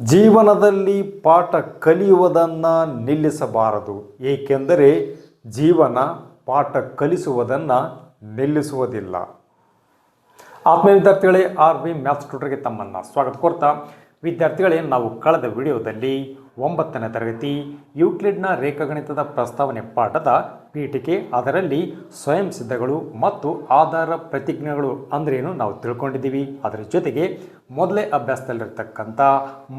ಜೀವನದಲ್ಲಿ ಪಾಠ ಕಲಿಯುವುದನ್ನು ನಿಲ್ಲಿಸಬಾರದು, ಏಕೆಂದರೆ ಜೀವನ ಪಾಠ ಕಲಿಸುವುದನ್ನು ನಿಲ್ಲಿಸುವುದಿಲ್ಲ. ಆತ್ಮ ವಿದ್ಯಾರ್ಥಿಗಳೇ ಆರ್ ವಿ ಮ್ಯಾಥ್ಸ್ ಟ್ಯೂಟರ್ಗೆ ತಮ್ಮನ್ನು ಸ್ವಾಗತ ಕೋರ್ತಾ. ವಿದ್ಯಾರ್ಥಿಗಳೇ, ನಾವು ಕಳೆದ ವಿಡಿಯೋದಲ್ಲಿ ಒಂಬತ್ತನೇ ತರಗತಿ ಯೂಕ್ಲಿಡ್ನ ರೇಖಾಗಣಿತದ ಪ್ರಸ್ತಾವನೆ ಪಾಠದ ಪೀಠಿಕೆ. ಅದರಲ್ಲಿ ಸ್ವಯಂ ಸಿದ್ಧಗಳು ಮತ್ತು ಆಧಾರ ಪ್ರತಿಜ್ಞೆಗಳು ಅಂದ್ರೇನು ನಾವು ತಿಳ್ಕೊಂಡಿದ್ದೀವಿ. ಅದರ ಜೊತೆಗೆ ಮೊದಲೇ ಅಭ್ಯಾಸದಲ್ಲಿರ್ತಕ್ಕಂಥ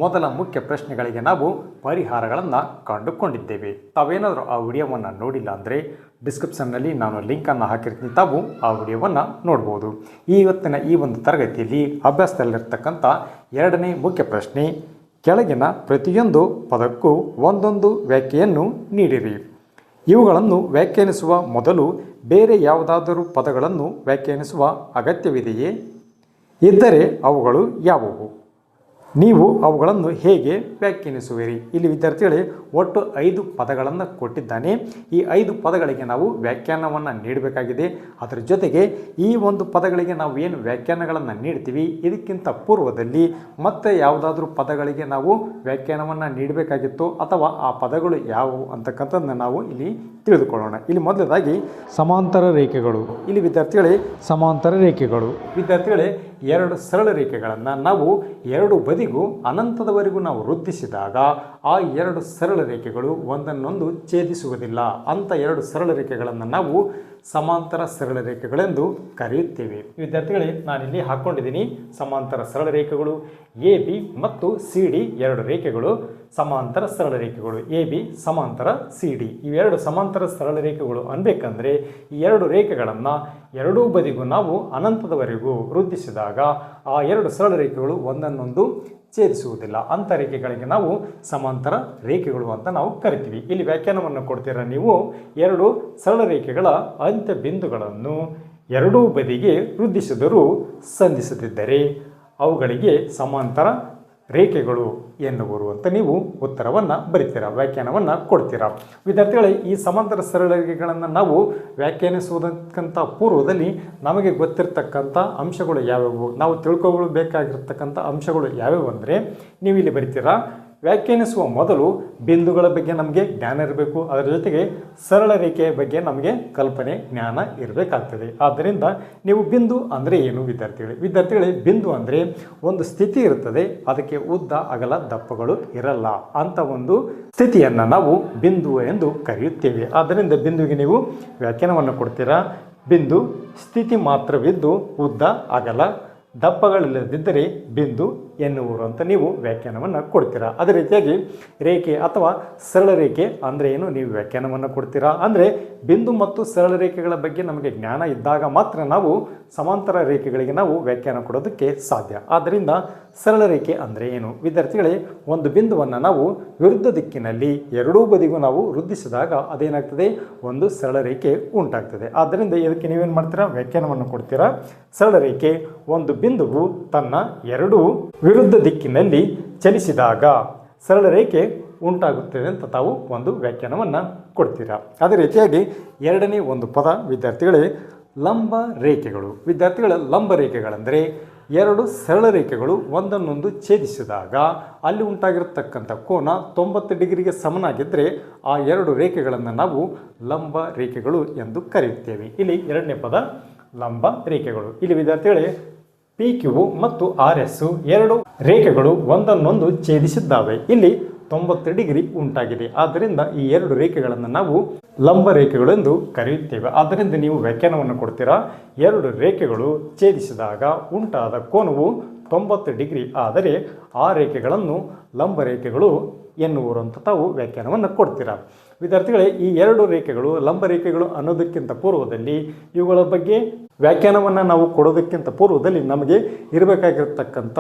ಮೊದಲ ಮುಖ್ಯ ಪ್ರಶ್ನೆಗಳಿಗೆ ನಾವು ಪರಿಹಾರಗಳನ್ನು ಕಂಡುಕೊಂಡಿದ್ದೇವೆ. ತಾವೇನಾದರೂ ಆ ವಿಡಿಯೋವನ್ನು ನೋಡಿಲ್ಲ ಅಂದರೆ ಡಿಸ್ಕ್ರಿಪ್ಷನ್ನಲ್ಲಿ ನಾನು ಲಿಂಕನ್ನು ಹಾಕಿರ್ತೀನಿ. ತಾವು ಆ ವಿಡಿಯೋವನ್ನು ನೋಡ್ಬೋದು. ಇವತ್ತಿನ ಈ ಒಂದು ತರಗತಿಯಲ್ಲಿ ಅಭ್ಯಾಸದಲ್ಲಿರ್ತಕ್ಕಂಥ ಎರಡನೇ ಮುಖ್ಯ ಪ್ರಶ್ನೆ ಕೆಳಗಿನ ಪ್ರತಿಯೊಂದು ಪದಕ್ಕೂ ಒಂದೊಂದು ವ್ಯಾಖ್ಯೆಯನ್ನು ನೀಡಿರಿ. ಇವುಗಳನ್ನು ವ್ಯಾಖ್ಯಾನಿಸುವ ಮೊದಲು ಬೇರೆ ಯಾವುದಾದರೂ ಪದಗಳನ್ನು ವ್ಯಾಖ್ಯಾನಿಸುವ ಅಗತ್ಯವಿದೆಯೇ? ಇದ್ದರೆ ಅವುಗಳು ಯಾವುವು? ನೀವು ಅವುಗಳನ್ನು ಹೇಗೆ ವ್ಯಾಖ್ಯಾನಿಸುವಿರಿ? ಇಲ್ಲಿ ವಿದ್ಯಾರ್ಥಿಗಳೇ, ಒಟ್ಟು ಐದು ಪದಗಳನ್ನು ಕೊಟ್ಟಿದ್ದಾನೆ. ಈ ಐದು ಪದಗಳಿಗೆ ನಾವು ವ್ಯಾಖ್ಯಾನವನ್ನು ನೀಡಬೇಕಾಗಿದೆ. ಅದರ ಜೊತೆಗೆ ಈ ಒಂದು ಪದಗಳಿಗೆ ನಾವು ಏನು ವ್ಯಾಖ್ಯಾನಗಳನ್ನು ನೀಡ್ತೀವಿ? ಇದಕ್ಕಿಂತ ಪೂರ್ವದಲ್ಲಿ ಮತ್ತೆ ಯಾವುದಾದ್ರೂ ಪದಗಳಿಗೆ ನಾವು ವ್ಯಾಖ್ಯಾನವನ್ನು ನೀಡಬೇಕಾಗಿತ್ತು ಅಥವಾ ಆ ಪದಗಳು ಯಾವುವು ಅಂತಕ್ಕಂಥದ್ದನ್ನು ನಾವು ಇಲ್ಲಿ ತಿಳಿದುಕೊಳ್ಳೋಣ. ಇಲ್ಲಿ ಮೊದಲದಾಗಿ ಸಮಾಂತರ ರೇಖೆಗಳು. ಇಲ್ಲಿ ವಿದ್ಯಾರ್ಥಿಗಳೇ, ಸಮಾಂತರ ರೇಖೆಗಳು. ವಿದ್ಯಾರ್ಥಿಗಳೇ ಎರಡು ಸರಳ ರೇಖೆಗಳನ್ನು ನಾವು ಎರಡು ಬದಿಗೂ ಅನಂತದವರೆಗೂ ನಾವು ವೃದ್ಧಿಸಿದಾಗ ಆ ಎರಡು ಸರಳ ರೇಖೆಗಳು ಒಂದನ್ನೊಂದು ಛೇದಿಸುವುದಿಲ್ಲ ಅಂತ ಎರಡು ಸರಳ ರೇಖೆಗಳನ್ನು ನಾವು ಸಮಾಂತರ ಸರಳ ರೇಖೆಗಳೆಂದು ಕರೆಯುತ್ತೇವೆ. ವಿದ್ಯಾರ್ಥಿಗಳೇ, ನಾನಿಲ್ಲಿ ಹಾಕ್ಕೊಂಡಿದ್ದೀನಿ ಸಮಾಂತರ ಸರಳ ರೇಖೆಗಳು ಎ ಬಿ ಮತ್ತು ಸಿ ಡಿ ಎರಡು ರೇಖೆಗಳು. ಸಮಾಂತರ ಸರಳ ರೇಖೆಗಳು ಎ ಬಿ ಸಮಾಂತರ ಸಿ ಡಿ ಇವೆರಡು ಸಮಾಂತರ ಸರಳ ರೇಖೆಗಳು ಅನ್ಬೇಕಂದ್ರೆ ಈ ಎರಡು ರೇಖೆಗಳನ್ನು ಎರಡೂ ಬದಿಗೂ ನಾವು ಅನಂತದವರೆಗೂ ವೃದ್ಧಿಸಿದಾಗ ಆ ಎರಡು ಸರಳ ರೇಖೆಗಳು ಒಂದನ್ನೊಂದು ಛೇದಿಸುವುದಿಲ್ಲ. ಅಂಥ ರೇಖೆಗಳಿಗೆ ನಾವು ಸಮಾಂತರ ರೇಖೆಗಳು ಅಂತ ನಾವು ಕರಿತೀವಿ. ಇಲ್ಲಿ ವ್ಯಾಖ್ಯಾನವನ್ನು ಕೊಡ್ತೀರ ನೀವು? ಎರಡು ಸರಳ ರೇಖೆಗಳ ಅಂತ್ಯ ಬಿಂದುಗಳನ್ನು ಎರಡೂ ಬದಿಗೆ ವೃದ್ಧಿಸಿದರೂ ಸಂಧಿಸುತ್ತಿದ್ದರೆ ಅವುಗಳಿಗೆ ಸಮಾಂತರ ರೇಖೆಗಳು ಎನ್ನುವರು ಅಂತ ನೀವು ಉತ್ತರವನ್ನು ಬರಿತೀರಾ, ವ್ಯಾಖ್ಯಾನವನ್ನು ಕೊಡ್ತೀರಾ. ವಿದ್ಯಾರ್ಥಿಗಳೇ, ಈ ಸಮಾಂತರ ಸರಳ ನಾವು ವ್ಯಾಖ್ಯಾನಿಸುವುದಕ್ಕಿಂತ ಪೂರ್ವದಲ್ಲಿ ನಮಗೆ ಗೊತ್ತಿರತಕ್ಕಂಥ ಅಂಶಗಳು ಯಾವ್ಯಾವು? ನಾವು ತಿಳ್ಕೊಳ್ಬೇಕಾಗಿರ್ತಕ್ಕಂಥ ಅಂಶಗಳು ಯಾವ್ಯಾವು ಅಂದರೆ ನೀವು ಇಲ್ಲಿ ಬರಿತೀರಾ ವ್ಯಾಖ್ಯಾನಿಸುವ ಮೊದಲು ಬಿಂದುಗಳ ಬಗ್ಗೆ ನಮಗೆ ಜ್ಞಾನ ಇರಬೇಕು. ಅದರ ಜೊತೆಗೆ ಸರಳ ರೇಖೆಯ ಬಗ್ಗೆ ನಮಗೆ ಕಲ್ಪನೆ, ಜ್ಞಾನ ಇರಬೇಕಾಗ್ತದೆ. ಆದ್ದರಿಂದ ನೀವು ಬಿಂದು ಅಂದರೆ ಏನು ವಿದ್ಯಾರ್ಥಿಗಳೇ? ವಿದ್ಯಾರ್ಥಿಗಳೇ, ಬಿಂದು ಅಂದರೆ ಒಂದು ಸ್ಥಿತಿ ಇರುತ್ತದೆ ಅದಕ್ಕೆ ಉದ್ದ, ಅಗಲ, ದಪ್ಪಗಳು ಇರಲ್ಲ. ಅಂತ ಒಂದು ಸ್ಥಿತಿಯನ್ನು ನಾವು ಬಿಂದು ಎಂದು ಕರೆಯುತ್ತೇವೆ. ಆದ್ದರಿಂದ ಬಿಂದುವಿಗೆ ನೀವು ವ್ಯಾಖ್ಯಾನವನ್ನು ಕೊಡ್ತೀರಾ? ಬಿಂದು ಸ್ಥಿತಿ ಮಾತ್ರವಿದ್ದು ಉದ್ದ, ಅಗಲ, ದಪ್ಪಗಳಿಲ್ಲದಿದ್ದರೆ ಬಿಂದು ಎನ್ನುವರು ಅಂತ ನೀವು ವ್ಯಾಖ್ಯಾನವನ್ನು ಕೊಡ್ತೀರಾ? ಅದೇ ರೀತಿಯಾಗಿ ರೇಖೆ ಅಥವಾ ಸರಳ ರೇಖೆ ಅಂದರೆ ಏನು? ನೀವು ವ್ಯಾಖ್ಯಾನವನ್ನು ಕೊಡ್ತೀರಾ? ಅಂದರೆ ಬಿಂದು ಮತ್ತು ಸರಳ ರೇಖೆಗಳ ಬಗ್ಗೆ ನಮಗೆ ಜ್ಞಾನ ಇದ್ದಾಗ ಮಾತ್ರ ನಾವು ಸಮಾಂತರ ರೇಖೆಗಳಿಗೆ ನಾವು ವ್ಯಾಖ್ಯಾನ ಕೊಡೋದಕ್ಕೆ ಸಾಧ್ಯ. ಆದ್ದರಿಂದ ಸರಳ ರೇಖೆ ಅಂದರೆ ಏನು? ವಿದ್ಯಾರ್ಥಿಗಳೇ, ಒಂದು ಬಿಂದುವನ್ನು ನಾವು ವಿರುದ್ಧ ದಿಕ್ಕಿನಲ್ಲಿ ಎರಡೂ ಬದಿಗೂ ನಾವು ವೃದ್ಧಿಸಿದಾಗ ಅದೇನಾಗ್ತದೆ? ಒಂದು ಸರಳ ರೇಖೆ ಉಂಟಾಗ್ತದೆ. ಆದ್ದರಿಂದ ಇದಕ್ಕೆ ನೀವೇನು ಮಾಡ್ತೀರಾ? ವ್ಯಾಖ್ಯಾನವನ್ನು ಕೊಡ್ತೀರಾ? ಸರಳ ರೇಖೆ, ಒಂದು ಬಿಂದುವು ತನ್ನ ಎರಡೂ ವಿರುದ್ಧ ದಿಕ್ಕಿನಲ್ಲಿ ಚಲಿಸಿದಾಗ ಸರಳ ರೇಖೆ ಉಂಟಾಗುತ್ತದೆ ಅಂತ ತಾವು ಒಂದು ವ್ಯಾಖ್ಯಾನವನ್ನು ಕೊಡ್ತೀರಾ? ಅದೇ ರೀತಿಯಾಗಿ ಎರಡನೇ ಒಂದು ಪದ, ವಿದ್ಯಾರ್ಥಿಗಳೇ, ಲಂಬ ರೇಖೆಗಳು. ವಿದ್ಯಾರ್ಥಿಗಳ, ಲಂಬ ರೇಖೆಗಳಂದರೆ ಎರಡು ಸರಳ ರೇಖೆಗಳು ಒಂದನ್ನೊಂದು ಛೇದಿಸಿದಾಗ ಅಲ್ಲಿ ಉಂಟಾಗಿರತಕ್ಕಂಥ ಕೋನ ತೊಂಬತ್ತು ಡಿಗ್ರಿಗೆ ಸಮನಾಗಿದ್ದರೆ ಆ ಎರಡು ರೇಖೆಗಳನ್ನು ನಾವು ಲಂಬ ರೇಖೆಗಳು ಎಂದು ಕರೆಯುತ್ತೇವೆ. ಇಲ್ಲಿ ಎರಡನೇ ಪದ, ಲಂಬ ರೇಖೆಗಳು. ಇಲ್ಲಿ ವಿದ್ಯಾರ್ಥಿಗಳೇ ಪಿ ಕ್ಯೂ ಮತ್ತು ಆರ್ ಎಸ್ ಎರಡು ರೇಖೆಗಳು ಒಂದನ್ನೊಂದು ಛೇದಿಸಿದ್ದಾವೆ. ಇಲ್ಲಿ ತೊಂಬತ್ತು ಡಿಗ್ರಿ ಉಂಟಾಗಿದೆ. ಆದ್ದರಿಂದ ಈ ಎರಡು ರೇಖೆಗಳನ್ನು ನಾವು ಲಂಬ ರೇಖೆಗಳು ಎಂದು ಕರೆಯುತ್ತೇವೆ. ಆದ್ದರಿಂದ ನೀವು ವ್ಯಾಖ್ಯಾನವನ್ನು ಕೊಡ್ತೀರಾ? ಎರಡು ರೇಖೆಗಳು ಛೇದಿಸಿದಾಗ ಉಂಟಾದ ಕೋನವು ತೊಂಬತ್ತು ಡಿಗ್ರಿ ಆದರೆ ಆ ರೇಖೆಗಳನ್ನು ಲಂಬ ರೇಖೆಗಳು ಎನ್ನುವರು ಅಂತ ತಾವು ವ್ಯಾಖ್ಯಾನವನ್ನು ಕೊಡ್ತೀರ? ವಿದ್ಯಾರ್ಥಿಗಳೇ, ಈ ಎರಡು ರೇಖೆಗಳು, ಲಂಬ ರೇಖೆಗಳು ಅನ್ನೋದಕ್ಕಿಂತ ಪೂರ್ವದಲ್ಲಿ ಇವುಗಳ ಬಗ್ಗೆ ವ್ಯಾಖ್ಯಾನವನ್ನು ನಾವು ಕೊಡೋದಕ್ಕಿಂತ ಪೂರ್ವದಲ್ಲಿ ನಮಗೆ ಇರಬೇಕಾಗಿರ್ತಕ್ಕಂಥ,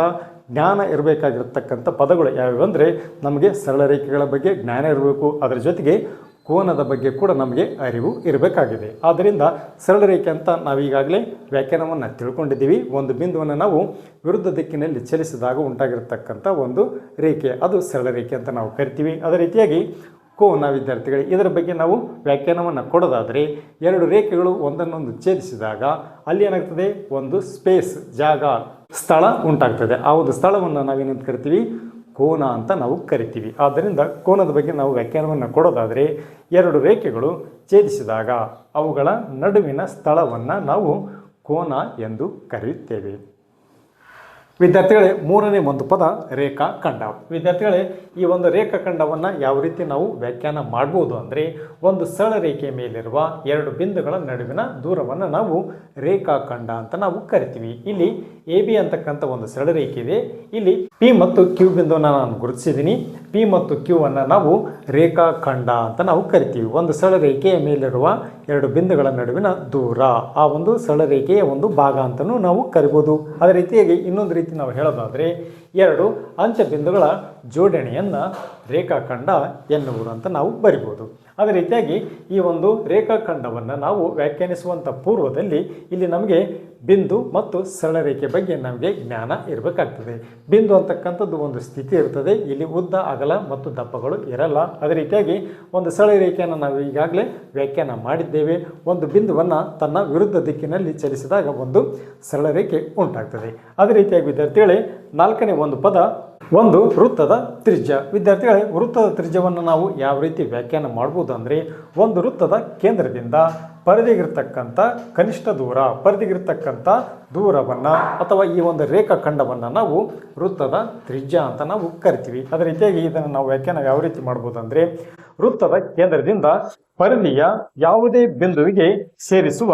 ಜ್ಞಾನ ಇರಬೇಕಾಗಿರ್ತಕ್ಕಂಥ ಪದಗಳು ಯಾವ್ಯಾವು ಅಂದರೆ ನಮಗೆ ಸರಳ ರೇಖೆಗಳ ಬಗ್ಗೆ ಜ್ಞಾನ ಇರಬೇಕು. ಅದರ ಜೊತೆಗೆ ಕೋನದ ಬಗ್ಗೆ ಕೂಡ ನಮಗೆ ಅರಿವು ಇರಬೇಕಾಗಿದೆ. ಆದ್ದರಿಂದ ಸರಳ ರೇಖೆ ಅಂತ ನಾವೀಗಾಗಲೇ ವ್ಯಾಖ್ಯಾನವನ್ನು ತಿಳ್ಕೊಂಡಿದ್ದೀವಿ. ಒಂದು ಬಿಂದುವನ್ನು ನಾವು ವಿರುದ್ಧ ದಿಕ್ಕಿನಲ್ಲಿ ಚಲಿಸಿದಾಗ ಉಂಟಾಗಿರತಕ್ಕಂಥ ಒಂದು ರೇಖೆ. ಅದು ಸರಳ ರೇಖೆ ಅಂತ ನಾವು ಕರಿತೀವಿ. ಅದೇ ರೀತಿಯಾಗಿ ಕೋನ ವಿದ್ಯಾರ್ಥಿಗಳಿಗೆ ಇದರ ಬಗ್ಗೆ ನಾವು ವ್ಯಾಖ್ಯಾನವನ್ನು ಕೊಡೋದಾದರೆ, ಎರಡು ರೇಖೆಗಳು ಒಂದನ್ನೊಂದು ಛೇದಿಸಿದಾಗ ಅಲ್ಲಿ ಏನಾಗ್ತದೆ? ಒಂದು ಸ್ಪೇಸ್ ಜಾಗ, ಸ್ಥಳ ಉಂಟಾಗ್ತದೆ. ಆ ಒಂದು ಸ್ಥಳವನ್ನು ನಾವೇನಂತ ಕರಿತೀವಿ? ಕೋನ ಅಂತ ನಾವು ಕರಿತೀವಿ. ಆದ್ದರಿಂದ ಕೋನದ ಬಗ್ಗೆ ನಾವು ವ್ಯಾಖ್ಯಾನವನ್ನು ಕೊಡೋದಾದರೆ, ಎರಡು ರೇಖೆಗಳು ಛೇದಿಸಿದಾಗ ಅವುಗಳ ನಡುವಿನ ಸ್ಥಳವನ್ನು ನಾವು ಕೋನ ಎಂದು ಕರೆಯುತ್ತೇವೆ. ವಿದ್ಯಾರ್ಥಿಗಳೇ, ಮೂರನೇ ಒಂದು ಪದ ರೇಖಾಖಂಡ. ವಿದ್ಯಾರ್ಥಿಗಳೇ, ಈ ಒಂದು ರೇಖಾಖಂಡವನ್ನು ಯಾವ ರೀತಿ ನಾವು ವ್ಯಾಖ್ಯಾನ ಮಾಡ್ಬೋದು ಅಂದರೆ, ಒಂದು ಸರಳ ರೇಖೆಯ ಮೇಲಿರುವ ಎರಡು ಬಿಂದುಗಳ ನಡುವಿನ ದೂರವನ್ನು ನಾವು ರೇಖಾಖಂಡ ಅಂತ ನಾವು ಕರಿತೀವಿ. ಇಲ್ಲಿ ಎ ಬಿ ಅಂತಕ್ಕಂಥ ಒಂದು ಸರಳ ರೇಖೆ ಇದೆ. ಇಲ್ಲಿ ಪಿ ಮತ್ತು ಕ್ಯೂ ಬಿಂದುವನ್ನು ನಾನು ಗುರುತಿಸಿದ್ದೀನಿ. ಪಿ ಮತ್ತು ಕ್ಯೂ ಅನ್ನು ನಾವು ರೇಖಾಖಂಡ ಅಂತ ನಾವು ಕರಿತೀವಿ. ಒಂದು ಸರಳ ರೇಖೆಯ ಮೇಲಿರುವ ಎರಡು ಬಿಂದುಗಳ ನಡುವಿನ ದೂರ. ಆ ಒಂದು ಸರಳ ರೇಖೆಯ ಒಂದು ಭಾಗ ಅಂತಲೂ ನಾವು ಕರಿಬೋದು. ಅದೇ ರೀತಿಯಾಗಿ ಇನ್ನೊಂದು ರೀತಿ ನಾವು ಹೇಳೋದಾದರೆ, ಎರಡು ಅಂಚ ಬಿಂದುಗಳ ಜೋಡಣೆಯನ್ನು ರೇಖಾಖಂಡ ಎನ್ನುವುದು ಅಂತ ನಾವು ಬರಿಬೋದು. ಅದೇ ರೀತಿಯಾಗಿ ಈ ಒಂದು ರೇಖಾಖಂಡವನ್ನು ನಾವು ವ್ಯಾಖ್ಯಾನಿಸುವಂಥ ಪೂರ್ವದಲ್ಲಿ ಇಲ್ಲಿ ನಮಗೆ ಬಿಂದು ಮತ್ತು ಸರಳ ರೇಖೆ ಬಗ್ಗೆ ನಮಗೆ ಜ್ಞಾನ ಇರಬೇಕಾಗ್ತದೆ. ಬಿಂದು ಅಂತಕ್ಕಂಥದ್ದು ಒಂದು ಸ್ಥಿತಿ ಇರ್ತದೆ. ಇಲ್ಲಿ ಉದ್ದ, ಅಗಲ ಮತ್ತು ದಪ್ಪಗಳು ಇರಲ್ಲ. ಅದೇ ರೀತಿಯಾಗಿ ಒಂದು ಸರಳ ರೇಖೆಯನ್ನು ನಾವು ಈಗಾಗಲೇ ವ್ಯಾಖ್ಯಾನ ಮಾಡಿದ್ದೇವೆ. ಒಂದು ಬಿಂದುವನ್ನು ತನ್ನ ವಿರುದ್ಧ ದಿಕ್ಕಿನಲ್ಲಿ ಚಲಿಸಿದಾಗ ಒಂದು ಸರಳ ರೇಖೆ ಉಂಟಾಗ್ತದೆ. ಅದೇ ರೀತಿಯಾಗಿ ವಿದ್ಯಾರ್ಥಿಗಳೇ, ನಾಲ್ಕನೇ ಒಂದು ಪದ ಒಂದು ವೃತ್ತದ ತ್ರಿಜ್ಯ. ವಿದ್ಯಾರ್ಥಿಗಳೇ, ವೃತ್ತದ ತ್ರಿಜ್ಯವನ್ನು ನಾವು ಯಾವ ರೀತಿ ವ್ಯಾಖ್ಯಾನ ಮಾಡ್ಬೋದು ಅಂದರೆ ಒಂದು ವೃತ್ತದ ಕೇಂದ್ರದಿಂದ ಪರಿಧಿಗಿರ್ತಕ್ಕಂಥ ಕನಿಷ್ಠ ದೂರ, ಪರಿಧಿಗಿರ್ತಕ್ಕಂಥ ದೂರವನ್ನು ಅಥವಾ ಈ ಒಂದು ರೇಖಾಖಂಡವನ್ನು ನಾವು ವೃತ್ತದ ತ್ರಿಜ್ಯ ಅಂತ ನಾವು ಕರಿತೀವಿ. ಅದೇ ರೀತಿಯಾಗಿ ಇದನ್ನು ನಾವು ವ್ಯಾಖ್ಯಾನ ಯಾವ ರೀತಿ ಮಾಡ್ಬೋದು ಅಂದರೆ ವೃತ್ತದ ಕೇಂದ್ರದಿಂದ ಪರಿಧಿಯ ಯಾವುದೇ ಬಿಂದುವಿಗೆ ಸೇರಿಸುವ